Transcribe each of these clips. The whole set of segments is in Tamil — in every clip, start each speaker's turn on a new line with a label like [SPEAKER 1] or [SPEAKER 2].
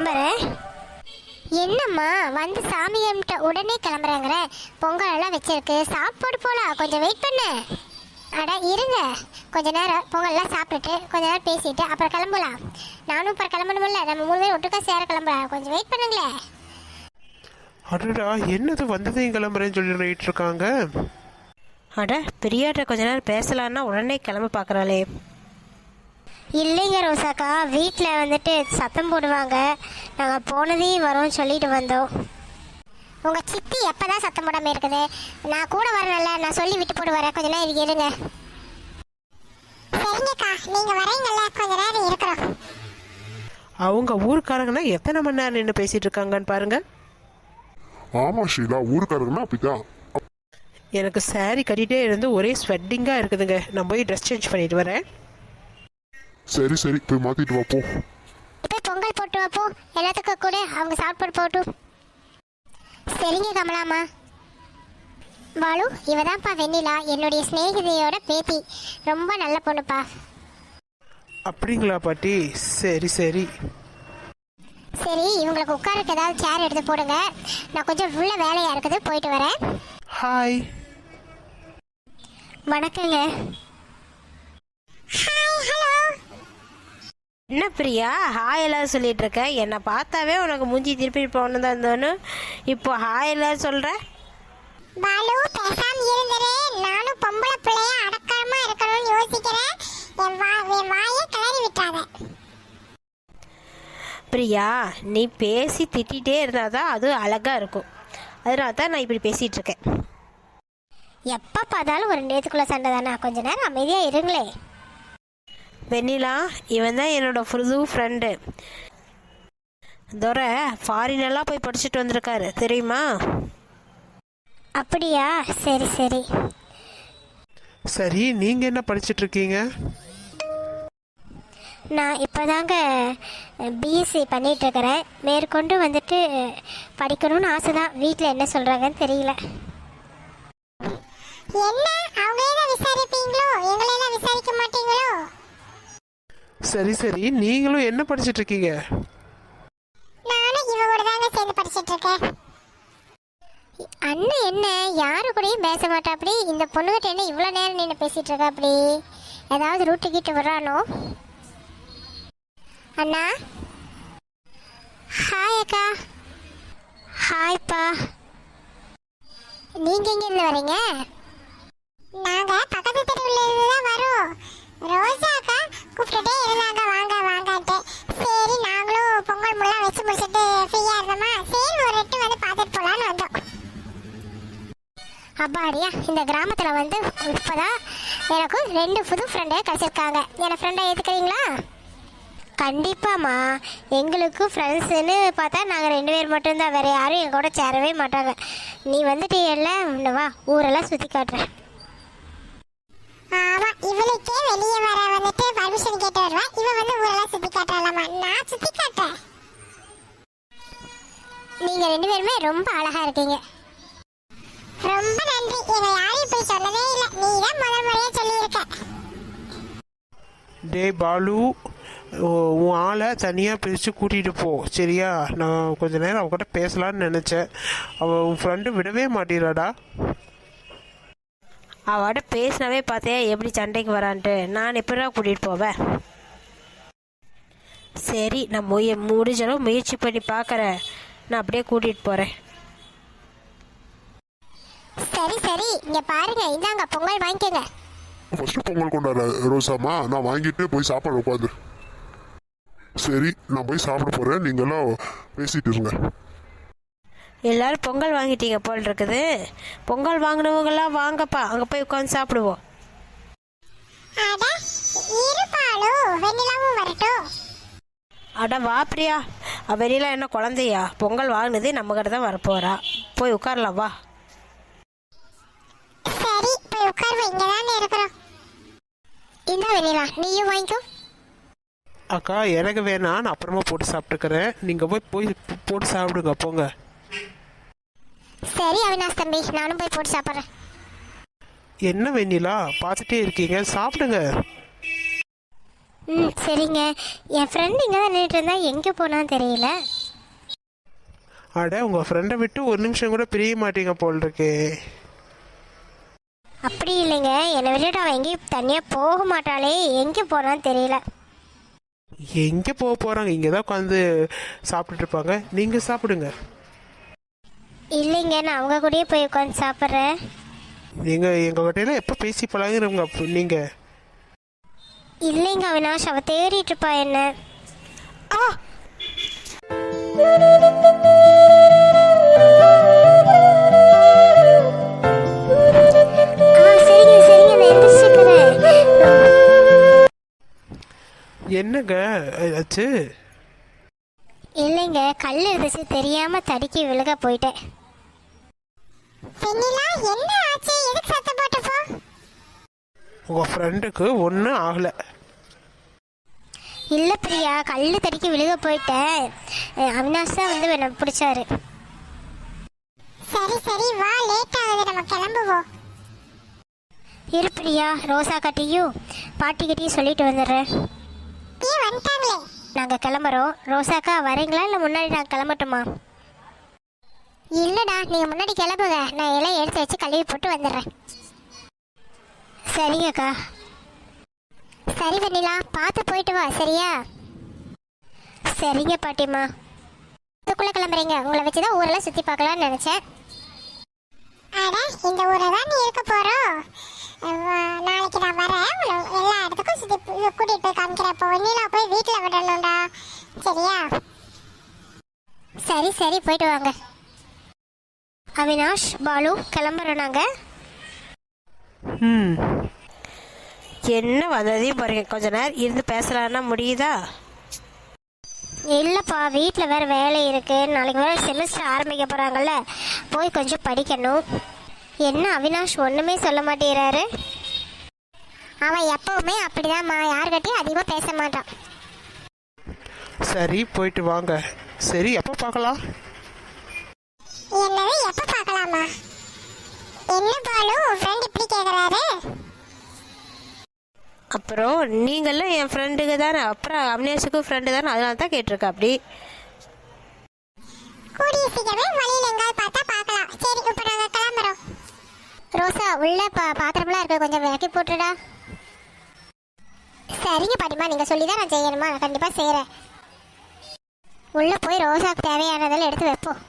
[SPEAKER 1] கிளம்புறேன் என்னம்மா வந்து சாமி கும்பிட்ட உடனே கிளம்புறேங்கிற? பொங்கல் எல்லாம் வச்சிருக்கு. சாப்பாடு போலாம் கொஞ்சம் வெயிட் பண்ணு. அட இருங்க. கொஞ்ச நேரம் பொங்கல்லாம் சாப்பிட்டுட்டு கொஞ்ச நேரம் பேசிட்டு அப்புறம் கிளம்பலாம். நானும் அப்புறம் கிளம்பணுமில்ல. நம்ம மூணு பேரும் ஒட்டுக்கா சேர கிளம்பலாம். கொஞ்சம் வெயிட் பண்ணுங்களேன்
[SPEAKER 2] அடடா என்னது வந்ததையும் கிளம்புறேன்னு சொல்லிட்டு இருக்காங்க?
[SPEAKER 3] அட பெரியாட்ட கொஞ்ச நேரம் பேசலான்னா உடனே கிளம்ப பார்க்குறாளே.
[SPEAKER 1] இல்லைங்க ரோசாக்கா வீட்டில் வந்துட்டு சத்தம் போடுவாங்க. நாங்கள் போனதையும் வரோம்னு சொல்லிட்டு வந்தோம். உங்கள் சித்தி எப்போ தான் சத்தம் போடாமல் இருக்குது? நான் கூட வரணும்ல நான் சொல்லி விட்டு போட்டு வரேன். கொஞ்ச நேரம் இதுக்கு இருங்க. சரிங்கக்கா நீங்கள் வரீங்கல்ல கொஞ்ச நேரம் இருக்கிறோம்.
[SPEAKER 2] அவங்க ஊருக்காரங்கன்னா எத்தனை மணி நேரம் நின்று பேசிட்டு இருக்காங்கன்னு பாருங்க.
[SPEAKER 4] ஆமா ஷீலா ஊருக்காரங்கன்னா அப்படிதான்
[SPEAKER 2] எனக்கு saree கட்டிட்டே இருந்து ஒரே ஸ்வெட்டிங்காக இருக்குதுங்க. நான் போய் ட்ரெஸ் சேஞ்ச் பண்ணிட்டு வரேன்.
[SPEAKER 4] சரி சரி போய் மாத்திட்டு வா போ.
[SPEAKER 1] இப்போ பொங்கல் போட்டு வைப்போ எல்லாத்துக்கும் கூட அவங்க சாப்பாடு போட்டும். சரிங்க கமலாமா பாலு இவதான்ப்பா வெண்ணிலா என்னுடைய சிநேகிதையோட பேத்தி. ரொம்ப நல்ல பொண்ணுப்பா.
[SPEAKER 2] அப்படிங்களா பாட்டி? சரி சரி.
[SPEAKER 1] சரி இவங்களுக்கு உட்காருக்கு ஏதாவது சேர் எடுத்து போடுங்க. நான் கொஞ்சம் உள்ள வேலையா இருக்குது போயிட்டு வரேன்.
[SPEAKER 2] ஹாய்
[SPEAKER 1] வணக்கங்க. ஹாய் ஹலோ
[SPEAKER 3] என்ன பிரியா? ஹாய் எல்லாம் சொல்லிட்டு இருக்க. என்னை பார்த்தாவே உனக்கு மூஞ்சி திருப்பி போகணும் தான் இருந்தோன்னு இப்போ ஹாய் எல்லாம் சொல்கிற
[SPEAKER 1] பாலு பேசாம இருந்தரே. நானும் பொம்பளை பிள்ளைய அடக்கமா இருக்கணும்னு யோசிக்கிறேன். என் வா என் வாயை கிளறி விட்டாத.
[SPEAKER 3] பிரியா நீ பேசி திட்டிகிட்டே இருந்தால் தான் அது அழகாக இருக்கும். அதனால தான் நான் இப்படி பேசிகிட்டு இருக்கேன்.
[SPEAKER 1] எப்ப பார்த்தாலும் ஒரு நேத்துக்குள்ள சண்டை தானே? கொஞ்ச நேரம் அமைதியா இருங்களே.
[SPEAKER 3] வெண்ணிலா இவன் தான் என்னோட புது ஃப்ரெண்டு துரை ஃபாரினெல்லாம் போய் படிச்சுட்டு வந்திருக்காரு தெரியுமா?
[SPEAKER 1] அப்படியா? சரி சரி.
[SPEAKER 2] சரி நீங்கள் என்ன படிச்சிட்டு இருக்கீங்க?
[SPEAKER 1] நான் இப்போதாங்க பிஎஸ்சி பண்ணிட்டு இருக்கிறேன். மேற்கொண்டு வந்துட்டு படிக்கணும்னு ஆசை தான் வீட்டில் என்ன சொல்கிறாங்கன்னு தெரியல. என்ன? அவங்களே தான் விசாரிப்பீங்களோ? எங்களே தான் விசாரிக்க மாட்டீங்களோ?
[SPEAKER 2] சரி சரி. நீங்களும் என்ன படிச்சிட்டு இருக்கீங்க
[SPEAKER 1] நானும் இவ கூட தாங்க சேர்ந்து படிச்சிட்டு இருக்கேன் அண்ணன் என்ன யாரு கூடயும் பேச மாட்டா அப்படி இந்த பொண்ணுகிட்ட என்ன இவ்வளோ நேரம் நின்று பேசிட்டு இருக்கா அப்படி ஏதாவது ரூட்டு கிட்ட வர்றானோ? அண்ணா? ஹாய் அக்கா. ஹாய்ப்பா நீங்க எங்க இருந்து வரீங்க? நாங்க பக்கத்து தெருவுல இருந்து தான் வரோம். ரோஜா அக்கா கூப்பிட்டுட்டே இருந்தாங்க வாங்க வாங்கன்ட்டு. சரி நாங்களும் பொங்கல் முல்லாம் வச்சு முடிச்சுட்டு ஃப்ரீயா இருந்தோமா? சரி ஒரு எட்டு வந்து பார்த்துட்டு போகலான்னு வந்தோம். அப்பாடியா இந்த கிராமத்தில் வந்து இப்போதான் எனக்கு ரெண்டு புது ஃப்ரெண்டே கிடச்சிருக்காங்க. என் ஃப்ரெண்டை ஏற்றுக்கிறீங்களா கண்டிப்பாம்மா. எங்களுக்கு ஃப்ரெண்ட்ஸுன்னு பார்த்தா நாங்கள் ரெண்டு பேர் மட்டும்தான். வேறு யாரும் என் கூட சேரவே மாட்டாங்க. நீ வந்துட்டீங்கல்ல வா ஊரெல்லாம் சுற்றி காட்டுறேன். ஆமா இவளுக்கே வெளியே வர வந்துட்டு பர்மிஷன் கேட்டு வருவா. இவ வந்து ஊரெல்லாம் சுத்தி காட்டலாமா நான் சுத்தி காட்டுறேன். நீங்க ரெண்டு பேருமே ரொம்ப அழகா இருக்கீங்க. ரொம்ப நன்றி. இதை யாரையும் போய் சொன்னதே இல்ல. நீ தான் முதல் முறையா சொல்லியிருக்க.
[SPEAKER 2] டே பாலு உன் ஆளை தனியாக பிரித்து கூட்டிகிட்டு போ சரியா? நான் கொஞ்ச நேரம் அவகிட்ட பேசலான்னு நினச்சேன். அவள் உன் ஃப்ரெண்டு விடவே மாட்டேறாடா.
[SPEAKER 3] அவட்ட பேசினாவே பார்த்தே எப்படி சண்டைக்கு வரான்ட்டு. நான் எப்படா கூட்டிகிட்டு போவேன் சரி நான் முய முடிஞ்சளவு முயற்சி பண்ணி பார்க்குறேன் நான் அப்படியே கூட்டிகிட்டு போகிறேன்
[SPEAKER 1] சரி சரி. இங்க பாருங்க. இந்தாங்க பொங்கல் வாங்கிக்கோங்க.
[SPEAKER 4] ஃபர்ஸ்ட் பொங்கல் கொண்டாட ரோசாமா நான் வாங்கிட்டு போய் சாப்பாடு உட்காந்து. சரி நான் போய் சாப்பிட போறேன். நீங்கெல்லாம் பேசிட்டு இருங்க.
[SPEAKER 3] எல்லாரும் பொங்கல் வாங்கிட்டீங்க போல் இருக்குது. பொங்கல் வாங்கினவங்கெல்லாம் வாங்கப்பா அங்கே போய் உட்காந்து சாப்பிடுவோம்.
[SPEAKER 1] அட
[SPEAKER 3] வா பிரியா வெளியில என்ன குழந்தையா? பொங்கல் வாங்கினதே நம்ம கிட்ட தான் வரப்போறா. போய் உட்காரலாம் வா.
[SPEAKER 1] சரி போய் உட்காருவோம் இங்க தானே இருக்கிறோம். இந்த வெண்ணிலா நீயும் வாங்கிக்கோ.
[SPEAKER 2] அக்கா எனக்கு வேணாம் நான் அப்புறமா போட்டு சாப்பிட்டுக்கிறேன். நீங்கள் போய் போய் போட்டு சாப்பிடுங்க போங்க.
[SPEAKER 1] சரி அவினாஷ் தம்பி நானும் போய் போட்டு சாப்பிட்றேன்.
[SPEAKER 2] என்ன வெண்ணிலா? பார்த்துட்டே இருக்கீங்க. சாப்பிடுங்க.
[SPEAKER 1] ம் சரிங்க. என் ஃப்ரெண்ட் இங்கே தான் நின்றுட்டு இருந்தா எங்கே போனான்னு தெரியல.
[SPEAKER 2] அட உங்கள் ஃப்ரெண்டை விட்டு ஒரு நிமிஷம் கூட பிரிய மாட்டீங்க போல் இருக்கே
[SPEAKER 1] அப்படி இல்லைங்க. என்னை விட்டுட்டு அவன் எங்கேயும் தனியாக போக மாட்டாளே. எங்கே போனான்னு தெரியல.
[SPEAKER 2] எங்கே போக போகிறாங்க இங்கே தான் உட்காந்து சாப்பிட்டுட்டு இருப்பாங்க. நீங்கள் சாப்பிடுங்க.
[SPEAKER 1] இல்லைங்க நான் அவங்க கூடயே போய் உட்காந்து சாப்பிட்றேன்.
[SPEAKER 2] நீங்கள் எங்கள் கிட்டையில எப்போ பேசி பழகுறவங்க நீங்கள்
[SPEAKER 1] இல்லைங்க அவினாஷ் அவ தேடிட்டு இருப்பா என்ன.
[SPEAKER 3] ஆ.
[SPEAKER 1] ஆ சரிங்க சரிங்க நான் எந்திரிச்சுக்கிறேன்.
[SPEAKER 2] என்னங்க ஆச்சு?
[SPEAKER 1] இல்லைங்க கல் இருந்துச்சு தெரியாம தடுக்கி விழுக போயிட்டேன். வெண்ணிலா என்ன ஆச்சு? எதுக்கு சத்தம் போட்டு போ
[SPEAKER 2] உங்கள் ஃப்ரெண்டுக்கு ஒன்றும் ஆகலை.
[SPEAKER 1] இல்ல பிரியா கல்லு தடுக்கி விழுக போயிட்டேன். அவினாஷ் தான் வந்து என்ன பிடிச்சாரு. சரி சரி வா லேட் ஆகுது. நம்ம கிளம்புவோம். இரு பிரியா ரோசா கட்டியும் பாட்டி கிட்டையும் சொல்லிட்டு வந்துடுறேன். ஏன் வந்துட்டாங்களே? நாங்க கிளம்புறோம். ரோசாக்கா வரீங்களா? இல்ல முன்னாடி நான் கிளம்பட்டுமா? இல்லடா நீங்க முன்னாடி கிளம்புங்க. நான் எல்லாம் எடுத்து வச்சு கழுவி போட்டு வந்துடுறேன். சரிங்கக்கா சரி வெண்ணிலா பார்த்து போயிட்டு வா சரியா? சரிங்க பாட்டிம்மா. இதுக்குள்ள கிளம்புறீங்க. உங்களை வச்சு தான் ஊரெல்லாம் சுற்றி பார்க்கலாம்னு நினச்சேன். அட இந்த ஊரை தான் நீ இருக்க போகிறோம் நாளைக்கு நான் வரேன். எல்லா இடத்துக்கும் சுற்றி கூட்டிகிட்டு போய் காமிக்கிறேன். இப்போ வெண்ணிலா போய் வீட்டில் விடணும்டா. சரியா? சரி சரி போயிட்டு வாங்க. அவினாஷ் பாலு கிளம்புறோம் நாங்கள்
[SPEAKER 2] ம்.
[SPEAKER 3] என்ன வந்ததையும் பாருங்க கொஞ்ச நேரம் இருந்து பேசலான்னா முடியுதா?
[SPEAKER 1] இல்லைப்பா வீட்டில் வேறு வேலை இருக்குது நாளைக்கு வேறு செமஸ்டர் ஆரம்பிக்க போகிறாங்கல்ல போய் கொஞ்சம் படிக்கணும். என்ன அவினாஷ் ஒன்றுமே சொல்ல மாட்டேறாரு அவன் எப்பவுமே அப்படிதான்மா. யார்கிட்டயும் அதிகமாக பேச மாட்டான்.
[SPEAKER 2] சரி போயிட்டு வாங்க. சரி எப்போ பார்க்கலாம்?
[SPEAKER 1] என்னது பார்க்கலாமா என்ன பாலு ஃப்ரெண்ட் இப்படி கேட்குறாரு
[SPEAKER 3] அப்புறம் நீங்களும் என் ஃப்ரெண்டுக்கு தானே அப்புறம் அவினேஷுக்கும் ஃப்ரெண்டு தானே அதனால தான் கேட்டிருக்கேன் அப்படி.
[SPEAKER 1] கூடிய சீக்கிரமே வழியில் எங்காவது பார்த்தா பார்க்கலாம். சரி இப்போ நாங்கள் கிளம்புறோம். ரோசா உள்ள பா பாத்திரம்லாம் இருக்கு கொஞ்சம் விளக்கி போட்டுடா சரிங்க பாட்டிமா நீங்கள் சொல்லி தான் நான் செய்யணுமா? நான் கண்டிப்பாக செய்கிறேன் உள்ளே போய் ரோசாக்கு தேவையானதெல்லாம் எடுத்து வைப்போம்.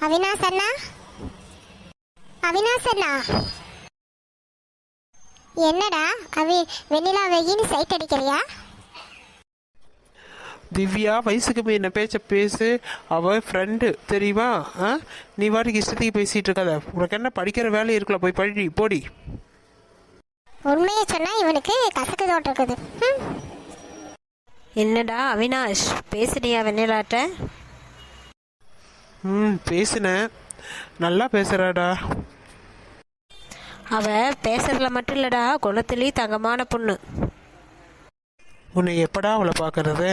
[SPEAKER 1] அவினாஷ் அண்ணா? அவினாஷ் அண்ணா? என்னடா அவி வெண்ணிலா வெயின்னு சைட் அடிக்கிறியா?
[SPEAKER 2] திவ்யா வயசுக்கு மீறின பேச்ச பேசு. அவ ஃப்ரெண்டு தெரியுமா? ஆ? நீ வாட்டிக்கு இஷ்டத்துக்கு பேசிட்டு இருக்காத. உனக்கு என்ன படிக்கிற வேலை இருக்குல்ல போய் படி போடி.
[SPEAKER 1] உண்மையை சொன்னா இவனுக்கு கசக்கு தோட்டம் இருக்குது. ம்.
[SPEAKER 3] என்னடா அவினாஷ்? பேசுனியா வெண்ணிலாட்ட?
[SPEAKER 2] ம் பேசுனேன். நல்லா பேசுறாடா.
[SPEAKER 3] அவ பேசுறதுல மட்டும் இல்லடா குணத்திலேயும் தங்கமான பொண்ணு.
[SPEAKER 2] உன்னை எப்படா அவளை பார்க்கறது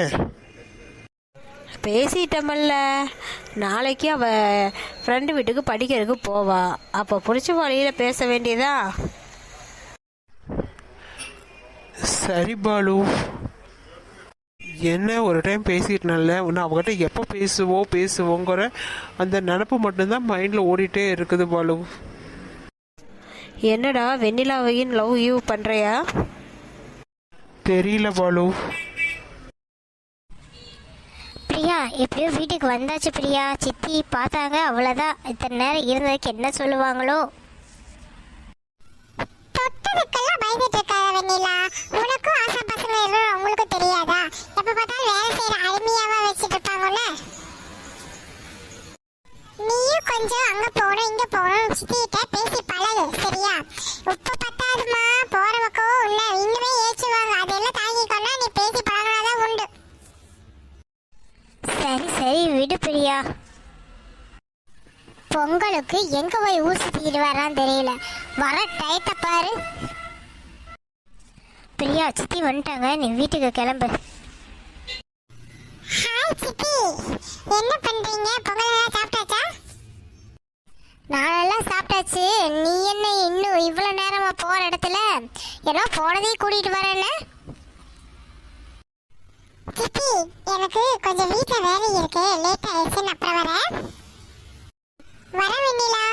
[SPEAKER 3] பேசிட்டமல்ல. நாளைக்கு அவ ஃப்ரெண்டு வீட்டுக்கு படிக்கிறதுக்கு போவா. அப்போ பிடிச்ச வழியில் பேச வேண்டியதா?
[SPEAKER 2] சரி பாலு. என்ன ஒரு டைம் பேசிட்டனால நான் அவகிட்ட எப்போ பேசுவோம் பேசுவோங்கிற அந்த நினப்பு மட்டும்தான் மைண்டில் ஓடிட்டே இருக்குது பாலு.
[SPEAKER 3] என்னடா வெண்ணிலாவையும் லவ் யூ பண்ணுறியா
[SPEAKER 2] தெரியல பாலு.
[SPEAKER 1] பிரியா எப்படியோ வீட்டுக்கு வந்தாச்சு பிரியா. சித்தி பார்த்தாங்க அவ்வளோதான் இத்தனை நேரம் இருந்ததுக்கு என்ன சொல்லுவாங்களோ? தொட்டதுக்கெல்லாம் பயந்துட்டு இருக்காத வெண்ணிலா. உனக்கும் ஆசா பசங்க எதுவும் அவங்களுக்கு தெரியாதா? எப்ப பார்த்தாலும் வேலை செய்யற அருமையாவா வச்சுட்டு இருப்பாங்கல்ல நீயும் கொஞ்சம் அங்க போகணும் இங்க போகணும் சித்திகிட்ட பேசி பழகு சரியா? உப்பு பத்தாதுமா போற பக்கம் உன்னை இன்னுமே ஏச்சுவாங்க அதெல்லாம் தாங்கிக்கொண்டா நீ பேசி பழகினாதான் உண்டு. சரி சரி விடு பிரியா. பொங்கலுக்கு எங்க போய் ஊர் சுத்திக்கிட்டு வரான்னு தெரியல. வர டயத்தை பாரு. பிரியா சித்தி வந்துட்டாங்க. நீ வீட்டுக்கு கிளம்பு. ஹாய் சித்தி. என்ன பண்றீங்க? பொங்கல் சாப்பிட்டாச்சா? நானெல்லாம் சாப்பிட்டாச்சு. நீ என்ன இன்னும் இவ்வளவு நேரமா போற இடத்துல? ஏன்னா போனதையும் கூட்டிட்டு வரேன்னு சித்தி எனக்கு கொஞ்சம் வீட்டில் வேலை இருக்கு. லேட் ஆயிடுச்சு அப்புறம் வரேன். வர வெண்ணிலா.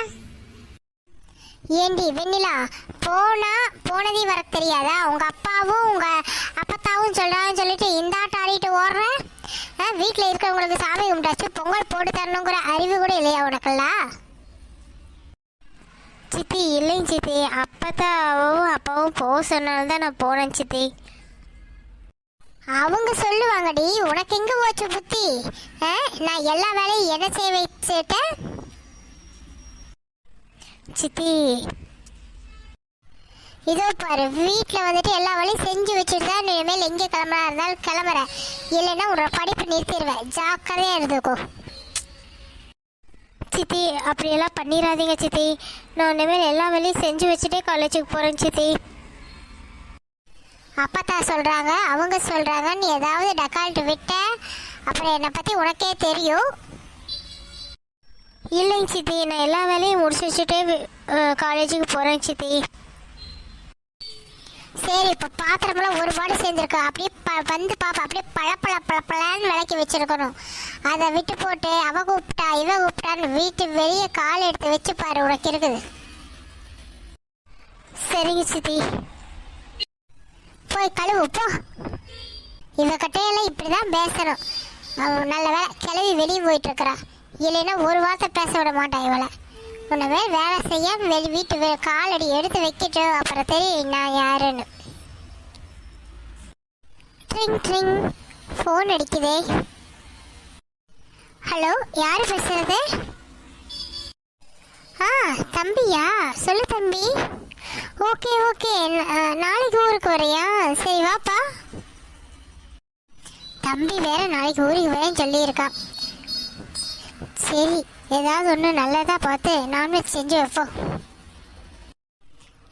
[SPEAKER 1] ஏண்டி வெண்ணிலா போனா போனதே வர தெரியாதா? உங்க அப்பாவும் உங்க அப்பத்தாவும் சொல்றாங்கன்னு சொல்லிட்டு இந்த ஆட்டம் ஆடிட்டு ஓடுற? ஆ, இருக்கிறவங்களுக்கு சாமி கும்பிட்டாச்சு பொங்கல் போட்டு தரணுங்கிற அறிவு கூட இல்லையா உனக்கெல்லாம்? சித்தி இல்லைங்க சித்தி. அப்பத்தாவும் அப்பாவும் போக சொன்னால்தான் தான் நான் போனேன் சித்தி. அவங்க சொல்லுவாங்கடி உனக்கு எங்க போச்சு புத்தி? ஆ? நான் எல்லா வேலையும் என்ன செய்ய வச்சுட்டேன்? சித்தி. இதோ பாரு வீட்டில் வந்துட்டு எல்லா வேலையும் செஞ்சு வச்சுட்டு தான் நீ இனிமேல் எங்கே கிளம்புறா இருந்தாலும் கிளம்புறேன் இல்லைன்னா உன்னோட படிப்பு நிறுத்திடுவேன் ஜாக்கிரதையாக இருந்துக்கோ. சித்தி அப்படியெல்லாம் பண்ணிடாதீங்க சித்தி. நான் இனிமேல் எல்லா வேலையும் செஞ்சு வச்சுட்டே காலேஜுக்கு போகிறேன் சித்தி. அப்பத்தா சொல்கிறாங்க அவங்க சொல்கிறாங்க நீ ஏதாவது டக்கால்ட்டு விட்ட அப்புறம் என்னை பற்றி உனக்கே தெரியும். இல்லைங்க சித்தி நான் எல்லா வேலையும் முடிச்சு வச்சுட்டே காலேஜுக்கு போகிறேன் சித்தி. சரி இப்போ பாத்திரமெல்லாம் ஒரு பாடு சேர்ந்துருக்கு அப்படியே ப வந்து பாப்பா அப்படியே பழப்பழ பழப்பழான்னு விளக்கி வச்சிருக்கணும். அதை விட்டு போட்டு அவ கூப்பிட்டா இவ கூப்பிட்டான்னு வீட்டு வெளியே கால் எடுத்து வச்சு பாரு உனக்கு இருக்குது. சரிங்க சித்தி. போய் கழுவு போ. இவகிட்டையெல்லாம் இப்படி தான் பேசணும் நல்ல வேலை கிளவி வெளியே போயிட்டு இருக்கிறா. இல்லைன்னா ஒரு வார்த்தை பேச விட மாட்டான் இவளை. உன்னை வேலை வேலை செய்ய வெளி வீட்டு காலடி எடுத்து வைக்கிட்டு அப்புறம் தெரியும் நான் யாருன்னு. ட்ரிங் ட்ரிங் ஃபோன் அடிக்குதே. ஹலோ யார் பேசுறது? ஆ தம்பியா? சொல்லு தம்பி. ஓகே ஓகே நாளைக்கு ஊருக்கு வரையா? சரி வாப்பா. தம்பி வேற நாளைக்கு ஊருக்கு வரேன்னு சொல்லியிருக்கான். சரி ஏதாவது ஒன்று நல்லதாக பார்த்து நான்வெஜ் செஞ்சு வைப்போம்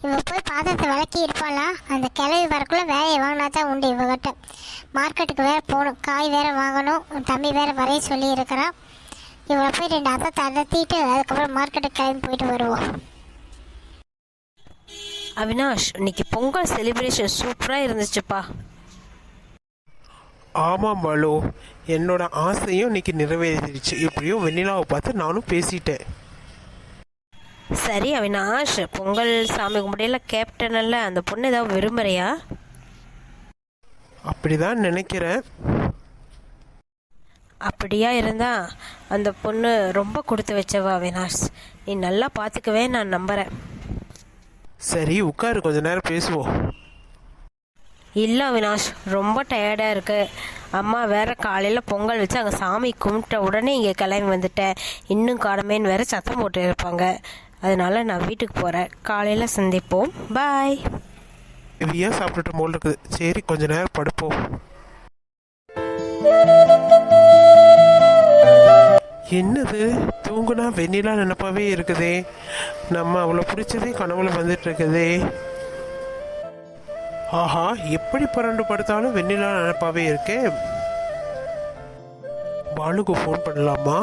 [SPEAKER 1] இவன் போய் பாத்திரத்தை விளக்கி இருப்பாளா? அந்த கிளவி வரக்குள்ளே வேலையை வாங்கினா தான் உண்டு இவகிட்ட. மார்க்கெட்டுக்கு வேறு போகணும். காய் வேறு வாங்கணும். உன் தம்பி வேறு வரைய சொல்லியிருக்கிறான் இவளை போய் ரெண்டு அதை தடத்திட்டு அதுக்கப்புறம் மார்க்கெட்டுக்கு கிளம்பி போயிட்டு வருவோம்
[SPEAKER 3] அவினாஷ் இன்னைக்கு பொங்கல் செலிப்ரேஷன் சூப்பராக இருந்துச்சுப்பா.
[SPEAKER 2] ஆமாம் பாலு என்னோட ஆசையும் இன்னைக்கு நிறைவேறிடுச்சு. இப்படியும் வெண்ணிலாவை பார்த்து நானும் பேசிட்டேன்.
[SPEAKER 3] சரி அவினாஷ் பொங்கல் சாமி கும்பிடையில கேப்டன் அல்ல அந்த பொண்ணு ஏதாவது விரும்புறியா?
[SPEAKER 2] அப்படிதான் நினைக்கிறேன்.
[SPEAKER 3] அப்படியா இருந்தா அந்த பொண்ணு ரொம்ப கொடுத்து வச்சவா அவினாஷ்? நீ நல்லா பார்த்துக்கவே நான் நம்புறேன்.
[SPEAKER 2] சரி உட்காரு கொஞ்ச நேரம் பேசுவோம்.
[SPEAKER 3] இல்லை அவினாஷ் ரொம்ப டயர்டாக இருக்கு. அம்மா வேற காலையில் பொங்கல் வச்சு அங்கே சாமி கும்பிட்ட உடனே இங்கே கிளம்பி வந்துட்டேன். இன்னும் காலமேன்னு வேற சத்தம் போட்டு இருப்பாங்க. அதனால நான் வீட்டுக்கு போகிறேன் காலையில் சந்திப்போம். பாய்
[SPEAKER 2] இது ஏன் சாப்பிட்டுட்டு போல் இருக்குது? சரி கொஞ்ச நேரம் படுப்போம். என்னது? தூங்குனா வெண்ணிலா நினப்பாவே இருக்குதே. நம்ம அவ்வளோ பிடிச்சதே கனவுல வந்துட்டு இருக்குதே. ஆஹா எப்படி புரண்டு படுத்தாலும் வெண்ணிலா நினப்பாவே இருக்கே பாலுக்கு ஃபோன் பண்ணலாமா?